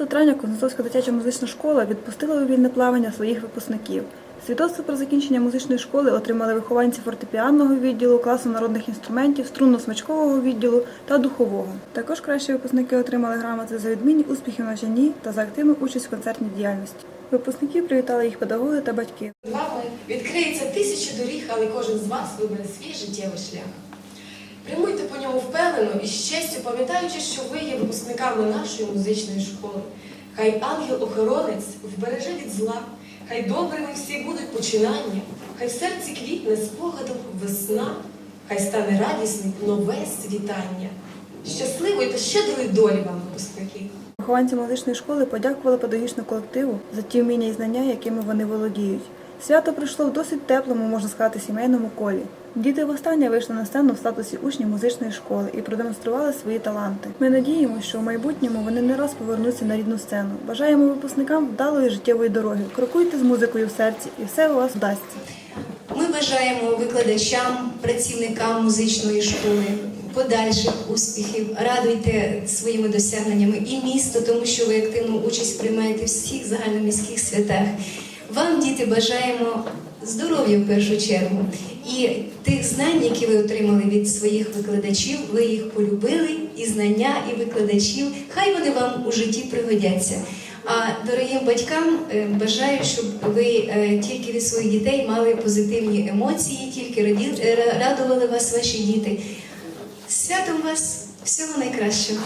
навчання Кузнецовська дитяча музична школа відпустила у вільне плавання своїх випускників. Свідоцтво про закінчення музичної школи отримали вихованці фортепіанного відділу, класу народних інструментів, струнно-смичкового відділу та духового. Також кращі випускники отримали грамоти за відмінні успіхи в навчанні та за активну участь в концертній діяльності. Випускників привітали їх педагоги та батьки. З вами відкриється тисячі доріг, але кожен з вас вибере свій життєвий шлях. Прямуйте по ньому впевнено і з честю, пам'ятаючи, що ви є випускниками нашої музичної школи. Хай ангел-охоронець вбереже від зла, хай добрими всі будуть починання, хай в серці квітне спогадом весна, хай стане радісним нове світання. Щасливої та щедрої долі вам, випускники! Вихованці музичної школи подякували педагогічному колективу за ті вміння і знання, якими вони володіють. Свято прийшло в досить теплому, можна сказати, сімейному колі. Діти востаннє вийшли на сцену в статусі учнів музичної школи і продемонстрували свої таланти. Ми надіємося, що в майбутньому вони не раз повернуться на рідну сцену. Бажаємо випускникам вдалої життєвої дороги. Крокуйте з музикою в серці, і все у вас вдасться. Ми бажаємо викладачам, працівникам музичної школи подальших успіхів. Радуйте своїми досягненнями і місто, тому що ви активну участь приймаєте в всіх загальноміських святах. Вам, діти, бажаємо здоров'я в першу чергу і тих знань, які ви отримали від своїх викладачів, ви їх полюбили, і знання, і викладачів. Хай вони вам у житті пригодяться. А дорогим батькам е, бажаю, щоб ви е, тільки від своїх дітей мали позитивні емоції, тільки е, радували вас ваші діти. Святом вас всього найкращого.